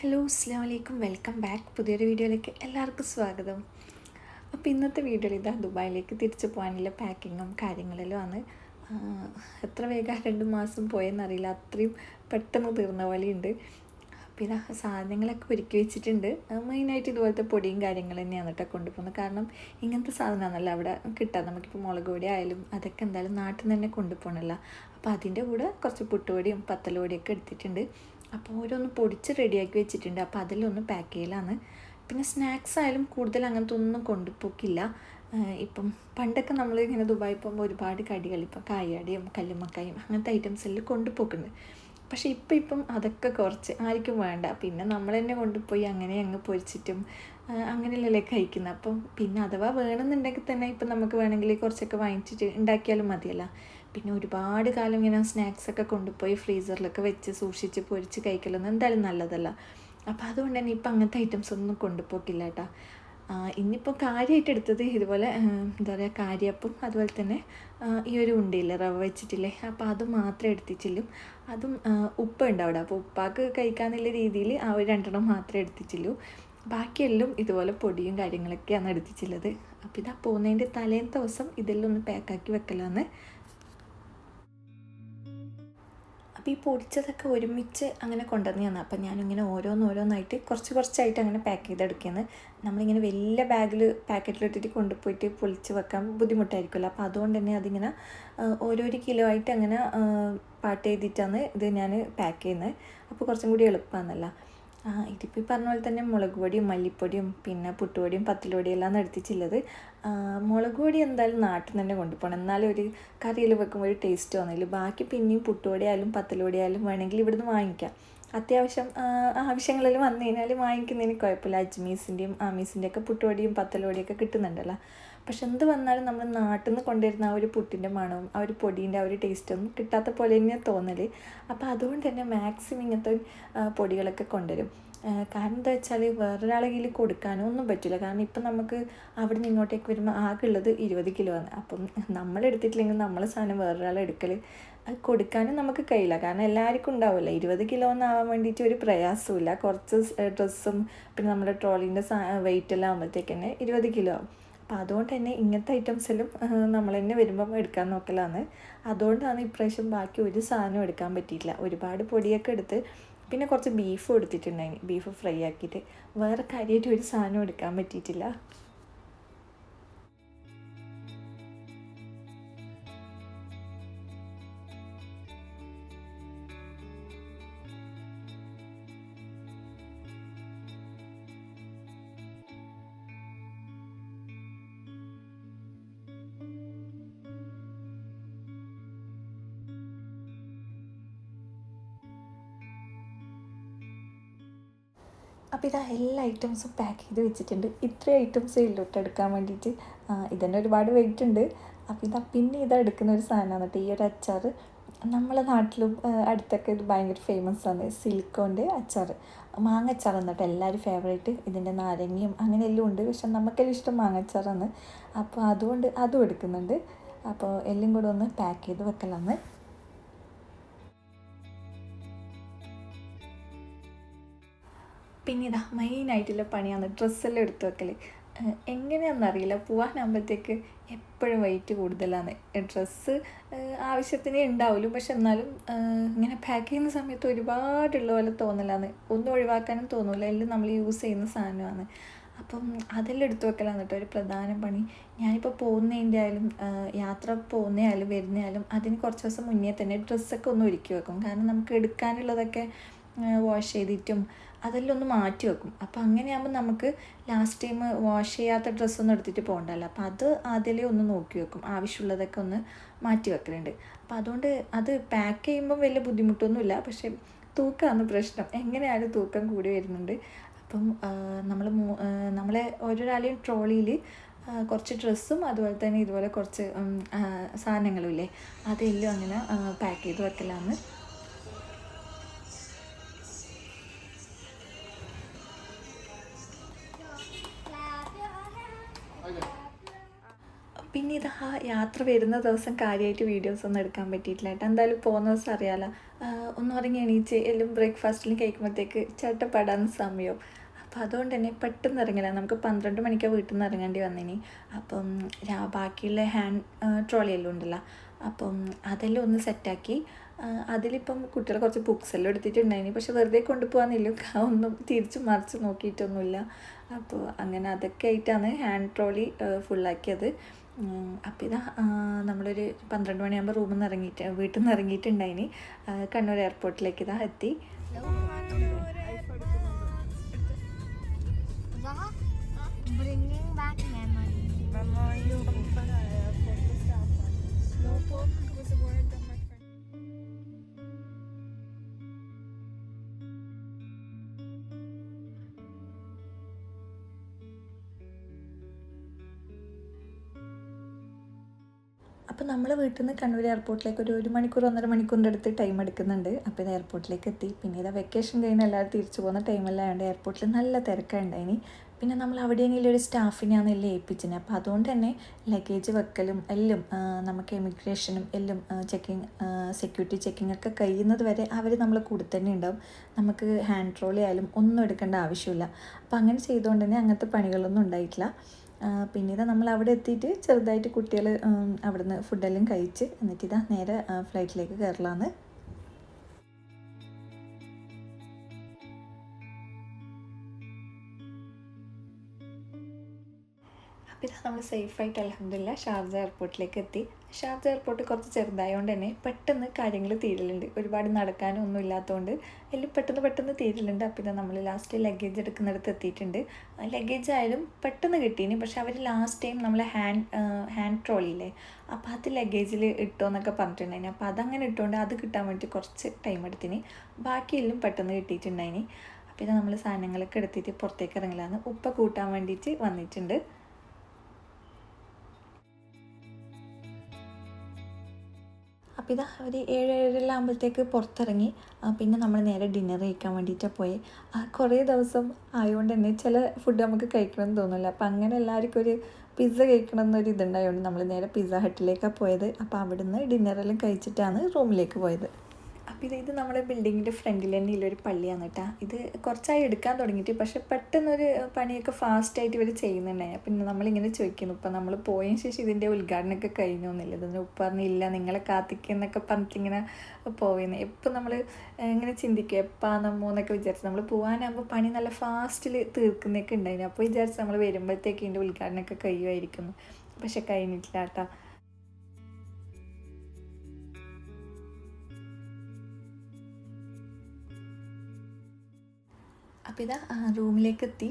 Hello അസ്സാം വലൈക്കും welcome back. പുതിയൊരു വീഡിയോയിലേക്ക് എല്ലാവർക്കും സ്വാഗതം. അപ്പോൾ ഇന്നത്തെ വീഡിയോയിൽ ഇതാ ദുബായിലേക്ക് തിരിച്ചു പോകാനുള്ള പാക്കിങ്ങും കാര്യങ്ങളെല്ലാം ആണ്. എത്ര വേഗം രണ്ട് മാസം പോയെന്നറിയില്ല അത്രയും പെട്ടെന്ന് തീർന്ന പോലെയുണ്ട്. പിന്നെ സാധനങ്ങളൊക്കെ ഒരുക്കി വെച്ചിട്ടുണ്ട്. മെയിനായിട്ട് ഇതുപോലത്തെ പൊടിയും കാര്യങ്ങളും തന്നെയാണ് കേട്ടോ കൊണ്ടുപോകുന്നത്. കാരണം ഇങ്ങനത്തെ സാധനമാണല്ലോ അവിടെ കിട്ടുക. നമുക്കിപ്പോൾ മുളക് പൊടി ആയാലും അതൊക്കെ എന്തായാലും നാട്ടിൽ നിന്ന് തന്നെ കൊണ്ടുപോകണമല്ലോ. അപ്പോൾ അതിന്റെ കൂടെ കുറച്ച് പുട്ടുപൊടിയും പത്തലുപൊടിയൊക്കെ എടുത്തിട്ടുണ്ട്. അപ്പോൾ ഓരോന്ന് പൊടിച്ച് റെഡിയാക്കി വെച്ചിട്ടുണ്ട്. അപ്പോൾ അതിലൊന്ന് പാക്ക് ചെയ്യലാണ്. പിന്നെ സ്നാക്സ് ആയാലും കൂടുതൽ അങ്ങനത്തെ ഒന്നും കൊണ്ടുപോക്കില്ല ഇപ്പം പണ്ടൊക്കെ നമ്മൾ ഇങ്ങനെ ദുബായി പോകുമ്പോൾ ഒരുപാട് കടികൾ ഇപ്പം കായാടിയും കല്ലുമ്മക്കായും അങ്ങനത്തെ ഐറ്റംസ് എല്ലാം കൊണ്ടുപോക്കുന്നുണ്ട്. പക്ഷേ ഇപ്പം ഇപ്പം അതൊക്കെ കുറച്ച് ആർക്കും വേണ്ട. പിന്നെ നമ്മൾ തന്നെ കൊണ്ടുപോയി അങ്ങനെ അങ്ങ് പൊരിച്ചിട്ടും അങ്ങനെയല്ലല്ലേ കഴിക്കുന്നത്. അപ്പം പിന്നെ അഥവാ വേണമെന്നുണ്ടെങ്കിൽ തന്നെ ഇപ്പം നമുക്ക് വേണമെങ്കിൽ കുറച്ചൊക്കെ വാങ്ങിച്ചിട്ട് ഉണ്ടാക്കിയാലും മതിയല്ല. പിന്നെ ഒരുപാട് കാലം ഇങ്ങനെ സ്നാക്സൊക്കെ കൊണ്ടുപോയി ഫ്രീസറിലൊക്കെ വെച്ച് സൂക്ഷിച്ച് പൊരിച്ച് കഴിക്കലൊന്നും എന്തായാലും നല്ലതല്ല. അപ്പോൾ അതുകൊണ്ട് തന്നെ ഇപ്പം അങ്ങനത്തെ ഐറ്റംസ് ഒന്നും കൊണ്ടുപോക്കില്ല കേട്ടോ. ഇന്നിപ്പോൾ കാര്യമായിട്ട് എടുത്തത് ഇതുപോലെ എന്താ പറയുക കാര്യപ്പം അതുപോലെ തന്നെ ഈ ഒരു ഉണ്ടയില്ലേ റവ വെച്ചിട്ടില്ലേ അപ്പോൾ അത് മാത്രമേ എടുത്തിച്ചില്ലും അതും ആ, ഉപ്പ ഉണ്ട് അവിടെ. അപ്പോൾ ഉപ്പാക്ക് കഴിക്കാന്നുള്ള രീതിയിൽ ആ ഒരു രണ്ടെണ്ണം മാത്രമേ എടുത്തിച്ചില്ലൂ ബാക്കിയെല്ലാം ഇതുപോലെ പൊടിയും കാര്യങ്ങളൊക്കെയാണ് എടുത്തിച്ചുള്ളത്. അപ്പോൾ ഇതാ പോകുന്നതിന്റെ തലേന്ന് ദിവസം ഇതെല്ലാം ഒന്ന് പാക്കാക്കി വെക്കലാന്ന് അപ്പോൾ ഈ പൊടിച്ചതൊക്കെ ഒരുമിച്ച് അങ്ങനെ കൊണ്ടുവന്നതാണ്. അപ്പം ഞാനിങ്ങനെ ഓരോന്നോരോന്നായിട്ട് കുറച്ച് കുറച്ചായിട്ട് അങ്ങനെ പാക്ക് ചെയ്തെടുക്കുന്നത് നമ്മളിങ്ങനെ വലിയ ബാഗിൽ പാക്കറ്റിലിട്ടിട്ട് കൊണ്ടുപോയിട്ട് പൊളിച്ച് വെക്കാൻ ബുദ്ധിമുട്ടായിരിക്കുമല്ലോ. അപ്പോൾ അതുകൊണ്ട് തന്നെ അതിങ്ങനെ ഓരോ ഓരോരോ കിലോ ആയിട്ട് അങ്ങനെ പാട്ട് ചെയ്തിട്ടാണ് ഇത് ഞാൻ പാക്ക് ചെയ്യുന്നത്. അപ്പോൾ കുറച്ചും കൂടി എളുപ്പമാണല്ലോ. ഇതിപ്പോൾ ഈ പറഞ്ഞ പോലെ തന്നെ മുളക് പൊടിയും മല്ലിപ്പൊടിയും പിന്നെ പുട്ടുപൊടിയും പത്തിലുപൊടിയും എല്ലാം എടുത്തിച്ചുള്ളത് മുളക് പൊടി എന്തായാലും നാട്ടിൽ നിന്ന് തന്നെ കൊണ്ടുപോകണം. എന്നാലും ഒരു കറിയിൽ വെക്കുമ്പോൾ ഒരു ടേസ്റ്റ് തോന്നില്ല ബാക്കി പിന്നെയും പുട്ടുപൊടി ആയാലും പത്തിലുപൊടി ആയാലും വേണമെങ്കിൽ ഇവിടുന്ന് വാങ്ങിക്കാം. അത്യാവശ്യം ആവശ്യങ്ങളിൽ വന്നു കഴിഞ്ഞാൽ വാങ്ങിക്കുന്നതിന് കുഴപ്പമില്ല. അജ്മീസിന്റെയും ആമീസിന്റെയൊക്കെ പുട്ടുപൊടിയും പത്തലുപൊടിയൊക്കെ കിട്ടുന്നുണ്ടല്ലോ. പക്ഷെ എന്ത് വന്നാലും നമ്മൾ നാട്ടിൽ നിന്ന് കൊണ്ടുവരുന്ന ആ ഒരു പുട്ടിന്റെ മണവും ആ ഒരു പൊടീന്റെ ആ ഒരു ടേസ്റ്റും കിട്ടാത്ത പോലെ തന്നെയാണ് തോന്നൽ അപ്പോൾ അതുകൊണ്ട് തന്നെ മാക്സിമം ഇങ്ങനത്തെ പൊടികളൊക്കെ കൊണ്ടുവരും. കാരണം എന്താ വെച്ചാൽ വേറൊരാളെ കയ്യിൽ കൊടുക്കാനോ ഒന്നും പറ്റില്ല കാരണം ഇപ്പം നമുക്ക് അവിടെ നിന്ന് ഇങ്ങോട്ടേക്ക് വരുമ്പോൾ ഉള്ളത് ഇരുപത് കിലോ ആണ്. അപ്പം നമ്മൾ എടുത്തിട്ടില്ലെങ്കിൽ നമ്മളെ സാധനം വേറൊരാളെ എടുക്കൽ അത് കൊടുക്കാനും നമുക്ക് കഴിയില്ല. കാരണം എല്ലാവർക്കും ഉണ്ടാവില്ല ഇരുപത് കിലോ ഒന്നാവാൻ വേണ്ടിയിട്ട് ഒരു പ്രയാസമില്ല കുറച്ച് ഡ്രസ്സും പിന്നെ നമ്മുടെ ട്രോളിന്റെ വെയിറ്റ് എല്ലാം ആകുമ്പോഴത്തേക്ക് തന്നെ ഇരുപത് കിലോ ആവും. അപ്പം അതുകൊണ്ട് തന്നെ ഇങ്ങനത്തെ ഐറ്റംസിലും നമ്മൾ തന്നെ വരുമ്പം എടുക്കാൻ നോക്കലാണ്. അതുകൊണ്ടാണ് ഇപ്രാവശ്യം ബാക്കി ഒരു സാധനവും എടുക്കാൻ പറ്റിയിട്ടില്ല. ഒരുപാട് പൊടിയൊക്കെ എടുത്ത് പിന്നെ കുറച്ച് ബീഫും എടുത്തിട്ടുണ്ടായിന്. ബീഫ് ഫ്രൈ ആക്കിയിട്ട്. വേറെ കാര്യമായിട്ട് ഒരു സാധനവും എടുക്കാൻ പറ്റിയിട്ടില്ല. അപ്പോൾ ഇതാ എല്ലാ ഐറ്റംസും പാക്ക് ചെയ്ത് വെച്ചിട്ടുണ്ട്. ഇത്രയും ഐറ്റംസേ ഉള്ളൂ എടുക്കാൻ വേണ്ടിയിട്ട്. ഇതന്നെ ഒരുപാട് വെയിറ്റ് ഉണ്ട്. അപ്പോൾ ഇതാ പിന്നെ ഇതാ എടുക്കുന്ന ഒരു സാധനമാണ് കേട്ടോ. ഈ ഒരു അച്ചാർ. നമ്മളെ നാട്ടിലും അടുത്തൊക്കെ ഇത് ഭയങ്കര ഫേമസ് ആണ്. സിലിക്കോന്റെ അച്ചാർ. മാങ്ങ അച്ചാർ എന്നിട്ട് എല്ലാവരും ഫേവറേറ്റ് ഇതിന്റെ നാരങ്ങയും അങ്ങനെ എല്ലാം ഉണ്ട്. പക്ഷെ നമുക്കെല്ലാം ഇഷ്ടം മാങ്ങ അച്ചാറാണ്. അപ്പോൾ അതുകൊണ്ട് അതും എടുക്കുന്നുണ്ട്. അപ്പോൾ എല്ലാം കൂടെ ഒന്ന് പാക്ക് ചെയ്ത് വെക്കലാണ് പിന്നെ ഇതാ മെയിനായിട്ടുള്ള പണിയാണ് ഡ്രസ്സെല്ലാം എടുത്ത് വെക്കൽ എങ്ങനെയാണെന്നറിയില്ല പോകാനാകുമ്പോഴത്തേക്ക് എപ്പോഴും വെയിറ്റ് കൂടുതലാണ്. ഡ്രസ്സ് ആവശ്യത്തിന് ഉണ്ടാവുള്ളൂ പക്ഷെ എന്നാലും ഇങ്ങനെ പാക്ക് ചെയ്യുന്ന സമയത്ത് ഒരുപാടുള്ള പോലെ തോന്നലാണ്. ഒന്നും ഒഴിവാക്കാനും തോന്നില്ല എല്ലാം നമ്മൾ യൂസ് ചെയ്യുന്ന സാധനമാണ്. അപ്പം അതെല്ലാം എടുത്തു വെക്കലാണ് കേട്ടോ ഒരു പ്രധാന പണി. ഞാനിപ്പോൾ പോകുന്നതിന്റെ ആയാലും യാത്ര പോകുന്നതായാലും വരുന്നതായാലും അതിന് കുറച്ച് ദിവസം മുന്നേ തന്നെ ഡ്രസ്സൊക്കെ ഒന്ന് ഒരുക്കി വെക്കും. കാരണം നമുക്ക് എടുക്കാനുള്ളതൊക്കെ വാഷ് ചെയ്തിട്ടും അതെല്ലാം ഒന്ന് മാറ്റി വെക്കും. അപ്പോൾ അങ്ങനെയാകുമ്പോൾ നമുക്ക് ലാസ്റ്റ് ടൈം വാഷ് ചെയ്യാത്ത ഡ്രസ്സൊന്നും എടുത്തിട്ട് പോകണ്ടല്ലോ. അപ്പോൾ അത് ആദ്യമേ ഒന്ന് നോക്കി വെക്കും. ആവശ്യമുള്ളതൊക്കെ ഒന്ന് മാറ്റി വെക്കലുണ്ട്. അപ്പോൾ അതുകൊണ്ട് അത് പാക്ക് ചെയ്യുമ്പോൾ വലിയ ബുദ്ധിമുട്ടൊന്നുമില്ല. പക്ഷേ തൂക്കമാണ് പ്രശ്നം. എങ്ങനെയായാലും തൂക്കം കൂടി വരുന്നുണ്ട്. അപ്പം നമ്മൾ നമ്മളെ ഓരോരാളെയും ട്രോളിയിൽ കുറച്ച് ഡ്രസ്സും അതുപോലെ തന്നെ ഇതുപോലെ കുറച്ച് സാധനങ്ങളും ഇല്ലേ? അതെല്ലാം അങ്ങനെ പാക്ക് ചെയ്ത് വെക്കലാന്ന് പിന്നെ ഇത് ആ യാത്ര വരുന്ന ദിവസം കാര്യമായിട്ട് വീഡിയോസ് ഒന്നും എടുക്കാൻ പറ്റിയിട്ടില്ല കേട്ടോ. എന്തായാലും പോകുന്ന ദിവസം അറിയാലോ. ഒന്ന് ഉറങ്ങി എണീച്ച് എല്ലാം ബ്രേക്ക്ഫാസ്റ്റിലും കഴിക്കുമ്പോഴത്തേക്ക് ചേട്ടപ്പെടാൻ സമയവും അപ്പോൾ അതുകൊണ്ട് തന്നെ പെട്ടെന്ന് ഇറങ്ങില്ല. നമുക്ക് പന്ത്രണ്ട് മണിക്കാണ് വീട്ടിൽ നിന്ന് ഇറങ്ങേണ്ടി വന്നിനി. അപ്പം ബാക്കിയുള്ള ഹാൻഡ് ട്രോളി എല്ലാം ഉണ്ടല്ലോ. അപ്പം അതെല്ലാം ഒന്ന് സെറ്റാക്കി. അതിലിപ്പം കുട്ടികൾ കുറച്ച് ബുക്സ് എല്ലാം എടുത്തിട്ടുണ്ടായിനി. പക്ഷെ വെറുതെ കൊണ്ടുപോകാന്നില്ല ഒന്നും തിരിച്ച് മറിച്ച് നോക്കിയിട്ടൊന്നുമില്ല. അപ്പോൾ അങ്ങനെ അതൊക്കെ ആയിട്ടാണ് ഹാൻഡ് ട്രോളി ഫുള്ളാക്കിയത് അപ്പോൾ ഇതാ നമ്മളൊരു പന്ത്രണ്ട് മണിയാകുമ്പോൾ റൂമിൽ നിന്ന് ഇറങ്ങിയിട്ട് വീട്ടിൽ നിന്ന് ഇറങ്ങിയിട്ടുണ്ടായിനി കണ്ണൂർ എയർപോർട്ടിലേക്ക് ഇതാ എത്തി. Bringing back memories. അപ്പോൾ നമ്മൾ വീട്ടിൽ നിന്ന് കണ്ണൂർ എയർപോർട്ടിലേക്ക് ഒരു ഒരു മണിക്കൂർ ഒന്നര മണിക്കൂറിന്റെ അടുത്ത് ടൈം എടുക്കുന്നുണ്ട്. അപ്പോൾ ഇത് എയർപോർട്ടിലേക്ക് എത്തി. പിന്നെ ഇതാ വെക്കേഷൻ കഴിഞ്ഞ് എല്ലാവരും തിരിച്ചു പോകുന്ന ടൈമെല്ലാം എയർപോർട്ടിൽ നല്ല തിരക്കുണ്ടായിനി പിന്നെ നമ്മൾ അവിടെയെങ്കിലും ഒരു സ്റ്റാഫിനെയാണ് എല്ലാം ഏൽപ്പിച്ചത് അപ്പോൾ അതുകൊണ്ട് തന്നെ ലഗേജ് വെക്കലും എല്ലാം നമുക്ക് എമിഗ്രേഷനും എല്ലാം ചെക്കിങ് സെക്യൂരിറ്റി ചെക്കിംഗ് ഒക്കെ കഴിയുന്നത് വരെ അവർ നമ്മൾ കൂടെ തന്നെ ഉണ്ടാവും. നമുക്ക് ഹാൻഡ് ട്രോളി ആയാലും ഒന്നും എടുക്കേണ്ട ആവശ്യമില്ല. അപ്പോൾ അങ്ങനെ ചെയ്തുകൊണ്ട് തന്നെ അങ്ങനത്തെ പണികളൊന്നും ഉണ്ടായിട്ടില്ല. പിന്നെ നമ്മൾ അവിടെ എത്തിയിട്ട് ചെറുതായിട്ട് കുട്ടികൾ അവിടുന്ന് ഫുഡെല്ലാം കഴിച്ച് എന്നിട്ട് ഇതാ നേരെ ഫ്ലൈറ്റിലേക്ക് കയറലാന്ന്. അപ്പോൾ ഇതാ നമ്മൾ സേഫായിട്ട് അലഹമില്ല ഷാർജ എയർപോർട്ടിലേക്ക് എത്തി. ഷാർജ എയർപോർട്ട് കുറച്ച് ചെറുതായതുകൊണ്ട് തന്നെ പെട്ടെന്ന് കാര്യങ്ങൾ തീരലുണ്ട്. ഒരുപാട് നടക്കാനും ഒന്നും ഇല്ലാത്തതുകൊണ്ട് അതിൽ പെട്ടെന്ന് പെട്ടെന്ന് തീരലുണ്ട്. അപ്പോൾ ഇത് നമ്മൾ ലാസ്റ്റ് ലഗേജ് എടുക്കുന്നിടത്ത് എത്തിയിട്ടുണ്ട്. ലഗേജ് ആയാലും പെട്ടെന്ന് കിട്ടീനി. പക്ഷെ അവർ ലാസ്റ്റ് ടൈം നമ്മളെ ഹാൻഡ് ഹാൻഡ് ട്രോളില്ലേ അപ്പോൾ അത് ലഗേജിൽ ഇട്ടോ എന്നൊക്കെ പറഞ്ഞിട്ടുണ്ടായിനി. അപ്പോൾ അതങ്ങനെ ഇട്ടുകൊണ്ട് അത് കിട്ടാൻ വേണ്ടി കുറച്ച് ടൈം എടുത്തിന്. ബാക്കിയെല്ലാം പെട്ടെന്ന് കിട്ടിയിട്ടുണ്ടായിനി. ഇത് നമ്മൾ സാധനങ്ങളൊക്കെ എടുത്തിട്ട് പുറത്തേക്ക് ഇറങ്ങലാണ്. ഉപ്പ കൂട്ടാൻ വേണ്ടിയിട്ട് വന്നിട്ടുണ്ട്. അപ്പോൾ ഇതാ ഒരു ഏഴ് ഏഴര ആകുമ്പോഴത്തേക്ക് പുറത്തിറങ്ങി പിന്നെ നമ്മൾ നേരെ ഡിന്നർ കഴിക്കാൻ വേണ്ടിയിട്ടാണ് പോയി. കുറേ ദിവസം ആയതുകൊണ്ട് തന്നെ ചില ഫുഡ് നമുക്ക് കഴിക്കണമെന്ന് തോന്നില്ല അപ്പം അങ്ങനെ എല്ലാവർക്കും ഒരു പിസ്സ കഴിക്കണം എന്നൊരു ഇതുണ്ടായതുകൊണ്ട് നമ്മൾ നേരെ പിസ്സ ഹട്ടിലേക്കാണ് പോയത്. അപ്പോൾ അവിടുന്ന് ഡിന്നറെല്ലാം കഴിച്ചിട്ടാണ് റൂമിലേക്ക് പോയത്. അപ്പോൾ ഇത് ഇത് നമ്മുടെ ബിൽഡിങ്ങിന്റെ ഫ്രണ്ടിൽ തന്നെ ഉള്ളൊരു പള്ളിയാണ് കേട്ടോ. ഇത് കുറച്ചായി എടുക്കാൻ തുടങ്ങിയിട്ട് പക്ഷെ പെട്ടെന്നൊരു പണിയൊക്കെ ഫാസ്റ്റായിട്ട് ഇവർ ചെയ്യുന്നുണ്ടായി. പിന്നെ നമ്മളിങ്ങനെ ചോദിക്കുന്നു ഇപ്പം നമ്മൾ പോയതിന് ശേഷം ഇതിന്റെ ഉദ്ഘാടനമൊക്കെ കഴിഞ്ഞു എന്നില്ല? ഇതൊന്നും ഉപ്പ് പറഞ്ഞില്ല നിങ്ങളെ കാത്തിക്കുന്നൊക്കെ പറഞ്ഞിട്ടിങ്ങനെ പോവുന്നത് എപ്പോൾ നമ്മൾ ഇങ്ങനെ ചിന്തിക്കുക നമ്മോ എന്നൊക്കെ വിചാരിച്ച് നമ്മൾ പോകാനാകുമ്പോൾ പണി നല്ല ഫാസ്റ്റിൽ തീർക്കുന്നൊക്കെ ഉണ്ടായിരുന്നു അപ്പോൾ വിചാരിച്ച് നമ്മൾ വരുമ്പോഴത്തേക്ക് ഇതിന്റെ ഉദ്ഘാടനമൊക്കെ കഴിയുമായിരിക്കുന്നു. പക്ഷെ കഴിഞ്ഞിട്ടില്ല കേട്ടോ. അപ്പോൾ ഇതാ റൂമിലേക്ക് എത്തി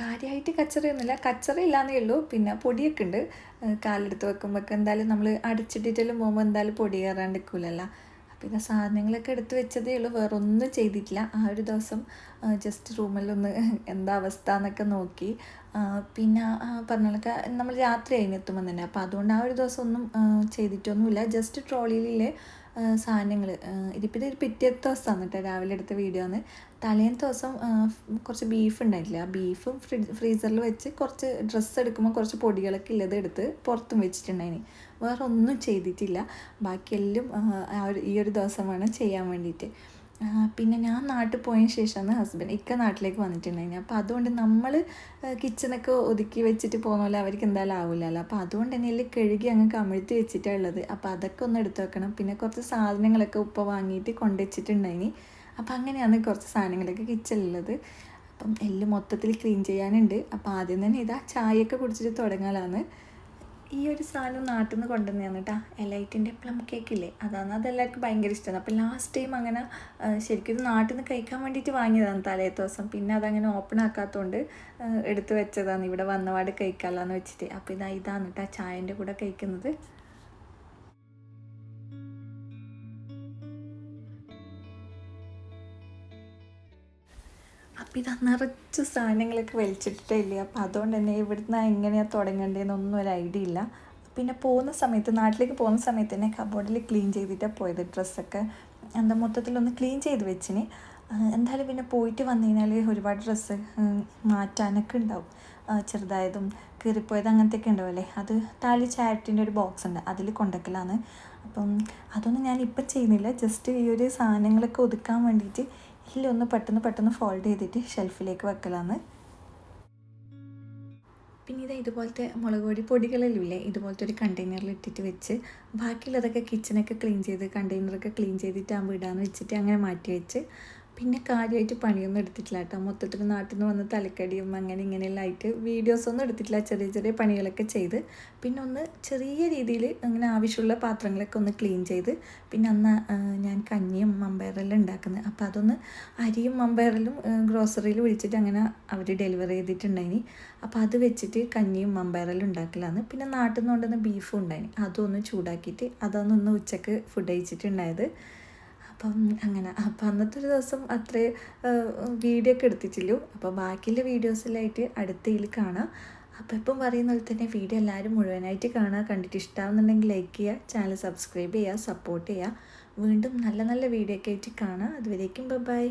കാര്യമായിട്ട് കച്ചറയൊന്നുമില്ല. കച്ചറ ഇല്ലാന്നേ ഉള്ളൂ. പിന്നെ പൊടിയൊക്കെ ഉണ്ട്. കാലെടുത്ത് വെക്കുമ്പോൾ എന്തായാലും നമ്മൾ അടിച്ചിട്ടിട്ടെല്ലാം പോകുമ്പോൾ എന്തായാലും പൊടി കയറാണ്ട് നിൽക്കില്ലല്ലോ അപ്പോൾ ഇതാ സാധനങ്ങളൊക്കെ എടുത്ത് വെച്ചതേ ഉള്ളൂ. വേറെ ഒന്നും ചെയ്തിട്ടില്ല. ആ ഒരു ദിവസം ജസ്റ്റ് റൂമിലൊന്ന് എന്താ അവസ്ഥ എന്നൊക്കെ നോക്കി. പിന്നെ പറഞ്ഞൊക്കെ നമ്മൾ രാത്രി കഴിഞ്ഞെത്തുമ്പോൾ തന്നെ. അപ്പോൾ അതുകൊണ്ട് ആ ഒരു ദിവസം ഒന്നും ചെയ്തിട്ടൊന്നുമില്ല. ജസ്റ്റ് ട്രോളിയിലെ സാധനങ്ങൾ ഇതിപ്പോൾ ഇത് പിറ്റേത്തെ ദിവസമാണ് കേട്ടോ രാവിലെ എടുത്ത വീഡിയോ ആണ്. തലേന്ന് ദിവസം കുറച്ച് ബീഫ് ഉണ്ടായിട്ടില്ല? ആ ബീഫും ഫ്രീസറിൽ വെച്ച് കുറച്ച് ഡ്രസ്സ് എടുക്കുമ്പോൾ കുറച്ച് പൊടികളൊക്കെ ഉള്ളത് എടുത്ത് പുറത്തും വെച്ചിട്ടുണ്ടായിന്. വേറെ ഒന്നും ചെയ്തിട്ടില്ല. ബാക്കിയെല്ലാം ആ, ഒരു ഈ ഒരു ദിവസമാണ് ചെയ്യാൻ വേണ്ടിയിട്ട്. പിന്നെ ഞാൻ നാട്ടിൽ പോയതിന് ശേഷമാണ് ഹസ്ബൻഡ് ഇക്ക നാട്ടിലേക്ക് വന്നിട്ടുണ്ടായിരുന്നു. അപ്പോൾ അതുകൊണ്ട് നമ്മൾ കിച്ചണൊക്കെ ഒതുക്കി വെച്ചിട്ട് പോകുന്ന പോലെ അവർക്ക് എന്തായാലും ആവില്ലല്ലോ അപ്പോൾ അതുകൊണ്ട് തന്നെ എല്ലാം കഴുകി അങ്ങ് കമിഴ്ത്തി വെച്ചിട്ടാണ് ഉള്ളത്. അപ്പോൾ അതൊക്കെ ഒന്ന് എടുത്തു വെക്കണം. പിന്നെ കുറച്ച് സാധനങ്ങളൊക്കെ ഉപ്പ വാങ്ങിയിട്ട് കൊണ്ടുവച്ചിട്ടുണ്ടായിനി അപ്പോൾ അങ്ങനെയാണ് കുറച്ച് സാധനങ്ങളൊക്കെ കിച്ചണിലുള്ളത് അപ്പം എല്ലാം മൊത്തത്തിൽ ക്ലീൻ ചെയ്യാനുണ്ട്. അപ്പോൾ ആദ്യം തന്നെ ഇതാ ചായയൊക്കെ കുടിച്ചിട്ട് തുടങ്ങാനാണ് ഈ ഒരു സാധനം നാട്ടിൽ നിന്ന് കൊണ്ടുവന്നതാണ് കേട്ടോ എലൈറ്റിന്റെ പ്ലം കേക്ക് ഇല്ലേ? അതാണ് അതെല്ലാവർക്കും ഭയങ്കര ഇഷ്ടമാണ് അപ്പോൾ ലാസ്റ്റ് ടൈം അങ്ങനെ ശരിക്കും ഇത് നാട്ടിൽ നിന്ന് കഴിക്കാൻ വേണ്ടിയിട്ട് വാങ്ങിയതാണ് തലേ ദിവസം. പിന്നെ അതങ്ങനെ ഓപ്പൺ ആക്കാത്തതുകൊണ്ട് എടുത്ത് വെച്ചതാണ്. ഇവിടെ വന്നപാട് കഴിക്കാമല്ലാന്ന് വെച്ചിട്ട്. അപ്പോൾ ഇതാ ഇതാണ് കേട്ടോ ചായന്റെ കൂടെ കഴിക്കുന്നത്. ഇത് നിറച്ച് സാധനങ്ങളൊക്കെ വലിച്ചിട്ടേ ഇല്ല അപ്പോൾ അതുകൊണ്ട് തന്നെ ഇവിടുന്ന് എങ്ങനെയാണ് തുടങ്ങേണ്ടതെന്നൊന്നും ഒരു ഐഡിയ ഇല്ല. പിന്നെ പോകുന്ന സമയത്ത് നാട്ടിലേക്ക് പോകുന്ന സമയത്ത് തന്നെ കബോർഡിൽ ക്ലീൻ ചെയ്തിട്ടാണ് പോയത് ഡ്രസ്സൊക്കെ. എന്താ മൊത്തത്തിലൊന്ന് ക്ലീൻ ചെയ്ത് വെച്ചിന്. എന്തായാലും പിന്നെ പോയിട്ട് വന്നു കഴിഞ്ഞാൽ ഒരുപാട് ഡ്രസ്സ് മാറ്റാനൊക്കെ ഉണ്ടാവും. ചെറുതായതും കീറിപ്പോയത് അങ്ങനത്തെയൊക്കെ ഉണ്ടാവില്ലേ അത് താഴെ ചാരിറ്റിന്റെ ഒരു ബോക്സ് ഉണ്ട് അതിൽ കൊണ്ടക്കലാണ്. അപ്പം അതൊന്നും ഞാൻ ഇപ്പം ചെയ്യുന്നില്ല. ജസ്റ്റ് ഈ ഒരു സാധനങ്ങളൊക്കെ ഒതുക്കാൻ വേണ്ടിയിട്ട് എല്ലാം ഒന്ന് പെട്ടെന്ന് പെട്ടെന്ന് ഫോൾഡ് ചെയ്തിട്ട് ഷെൽഫിലേക്ക് വെക്കലാന്ന്. പിന്നെ ഇത് ഇതുപോലത്തെ മുളക് പൊടി പൊടികളെല്ലാം ഇതുപോലത്തെ ഒരു കണ്ടെയ്നറിൽ ഇട്ടിട്ട് വെച്ച് ബാക്കിയുള്ളതൊക്കെ കിച്ചണൊക്കെ ക്ലീൻ ചെയ്ത് കണ്ടെയ്നറൊക്കെ ക്ലീൻ ചെയ്തിട്ട് ആ വിടാന്ന് വെച്ചിട്ട് അങ്ങനെ മാറ്റി വെച്ച് പിന്നെ കാര്യമായിട്ട് പണിയൊന്നും എടുത്തിട്ടില്ല കേട്ടോ. മൊത്തത്തിൽ നാട്ടിൽ നിന്ന് വന്ന് തലക്കടിയും അങ്ങനെ ഇങ്ങനെയെല്ലാം ആയിട്ട് വീഡിയോസൊന്നും എടുത്തിട്ടില്ല. ചെറിയ ചെറിയ പണികളൊക്കെ ചെയ്ത്. പിന്നെ ഒന്ന് ചെറിയ രീതിയിൽ അങ്ങനെ ആവശ്യമുള്ള പാത്രങ്ങളൊക്കെ ഒന്ന് ക്ലീൻ ചെയ്ത്. പിന്നെ അന്ന് ഞാൻ കഞ്ഞിയും മമ്പയറെല്ലാം ഉണ്ടാക്കുന്നത്. അപ്പോൾ അതൊന്ന് അരിയും മമ്പയറലും ഗ്രോസറിയിൽ വിളിച്ചിട്ട് അങ്ങനെ അവർ ഡെലിവറി ചെയ്തിട്ടുണ്ടായിനി. അപ്പോൾ അത് വെച്ചിട്ട് കഞ്ഞിയും മമ്പയറെല്ലാം ഉണ്ടാക്കലാന്ന്. പിന്നെ നാട്ടിൽ നിന്ന് കൊണ്ടുവന്ന ബീഫും ഉണ്ടായിനി. അതൊന്ന് ചൂടാക്കിയിട്ട് അതൊന്നൊന്ന് ഉച്ചയ്ക്ക് ഫുഡ് കഴിച്ചിട്ടുണ്ടായത്. അപ്പം അങ്ങനെ അപ്പം അന്നത്തെ ഒരു ദിവസം അത്രേ വീഡിയോ ഒക്കെ എടുത്തിട്ടില്ലു അപ്പോൾ ബാക്കിയുള്ള വീഡിയോസിലായിട്ട് അടുത്തതിൽ കാണാം. അപ്പോൾ ഇപ്പം പറയുന്ന പോലെ തന്നെ വീഡിയോ എല്ലാവരും മുഴുവനായിട്ട് കാണുക കണ്ടിട്ട് ഇഷ്ടമാവുന്നുണ്ടെങ്കിൽ ലൈക്ക് ചെയ്യുക ചാനൽ സബ്സ്ക്രൈബ് ചെയ്യുക സപ്പോർട്ട് ചെയ്യുക. വീണ്ടും നല്ല നല്ല വീഡിയോ ഒക്കെ ആയിട്ട് കാണാം. അതുവരേക്കും ബൈ.